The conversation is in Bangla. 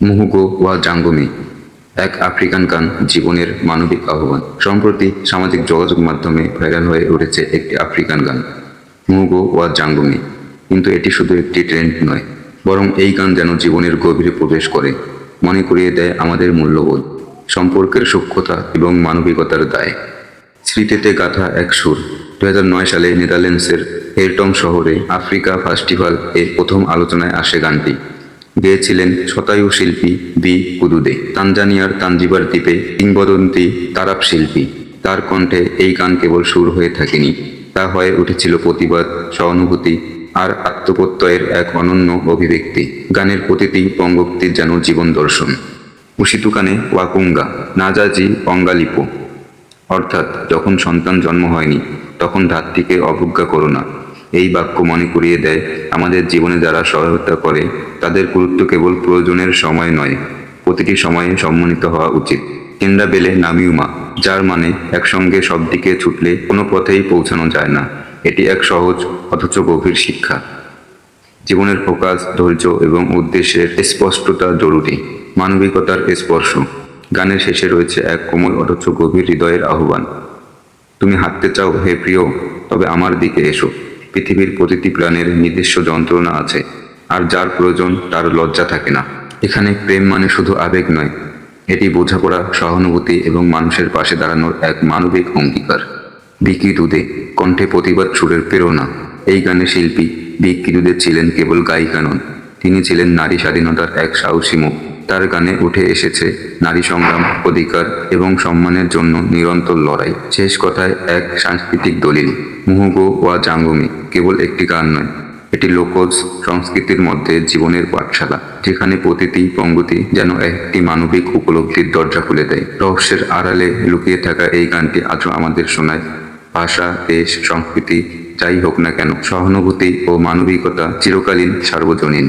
মুহুগো ওয়া জাঙ্গমি, এক আফ্রিকান গান জীবনের মানবিক আহ্বান। সম্প্রতি সামাজিক যোগাযোগ মাধ্যমে ভাইরাল হয়ে উঠেছে একটি আফ্রিকান গান, মুহুগো ওয়া জাঙ্গমি। কিন্তু এটি শুধু একটি ট্রেন্ড নয়, বরং এই গান যেন জীবনের গভীরে প্রবেশ করে, মনে করিয়ে দেয় আমাদের মূল্যবোধ, সম্পর্কের সূক্ষ্মতা এবং মানবিকতার দায়। স্মৃতিতে গাথা এক সুর দু হাজার নয় সালে নেদারল্যান্ডসের হেরটং শহরে আফ্রিকা ফেস্টিভ্যাল এর প্রথম আলোচনায় আসে গানটি। গেয়েছিলেন শতায়ু শিল্পী বি কুদুদে। তানজানিয়ার তানজিবার দ্বীপে কিংবদন্তি তারাপ শিল্পী। তার কণ্ঠে এই গান কেবল সুর হয়ে থাকেনি। তা হয়ে উঠেছিল প্রতিবাদ, সহানুভূতি আর আত্মপ্রত্যয়ের এক অনন্য অভিব্যক্তি। গানের প্রতিটি পঙ্গক্তি যেন জীবন দর্শন। উশিতুকানে ওয়াকুঙ্গা, নাজাজি অঙ্গালিপো। অর্থাৎ যখন সন্তান জন্ম হয়নি, তখন ধাত্রীকে অবজ্ঞা করো না। এই বাক্য মনে করিয়ে দেয়, আমাদের জীবনে যারা সহায়তা করে, তাদের গুরুত্ব কেবল প্রয়োজনের সময় নয়, প্রতিটি সময়ে সম্মানিত হওয়া উচিত। কেন্দ্রা বেলে নামিউমা যার মানে একসঙ্গে সব দিকে ছুটলে কোনো পথেই পৌঁছানো যায় না। এটি এক সহজ অথচ গভীর শিক্ষা। জীবনের ফোকাস, ধৈর্য এবং উদ্দেশ্যের স্পষ্টতা জরুরি। মানবিকতার স্পর্শ। গানের শেষে রয়েছে এক কোমল অথচ গভীর হৃদয়ের আহ্বান। তুমি হাঁটতে চাও, হে প্রিয়, তবে আমার দিকে এসো। পৃথিবীর প্রতিটি প্রাণের নিজস্ব যন্ত্রণা আছে, আর যার প্রয়োজন তার লজ্জা থাকে না। এখানে প্রেম মানে শুধু আবেগ নয়, এটি বোঝাপড়া, সহানুভূতি এবং মানুষের পাশে দাঁড়ানোর এক মানবিক অঙ্গীকার। বিকি দুদে কণ্ঠে প্রতিবাদ সুরের প্রেরণা। এই গানের শিল্পী বিকি দুদে ছিলেন কেবল গায়িকা নন, তিনি ছিলেন নারী স্বাধীনতার এক সাহসী মুখ। তার গানে উঠে এসেছে নারী সংগ্রাম, অধিকার এবং সম্মানের জন্য নিরন্তর লড়াই। শেষ কথায় এক সাংস্কৃতিক দলিল, মুহুগো ওয়া জাঙ্গুমি, কেবল একটি গান নয়, এটি লোকজ সংস্কৃতির মধ্যে জীবনের পাঠশালা, যেখানে প্রতিটি পঙ্গতি যেন একটি মানবিক উপলব্ধির দরজা খুলে দেয়। রহস্যের আড়ালে লুকিয়ে থাকা এই গানটি আজও আমাদের শোনায়। ভাষা, দেশ, সংস্কৃতি, যাই হোক না কেন, সহানুভূতি ও মানবিকতা চিরকালীন সার্বজনীন।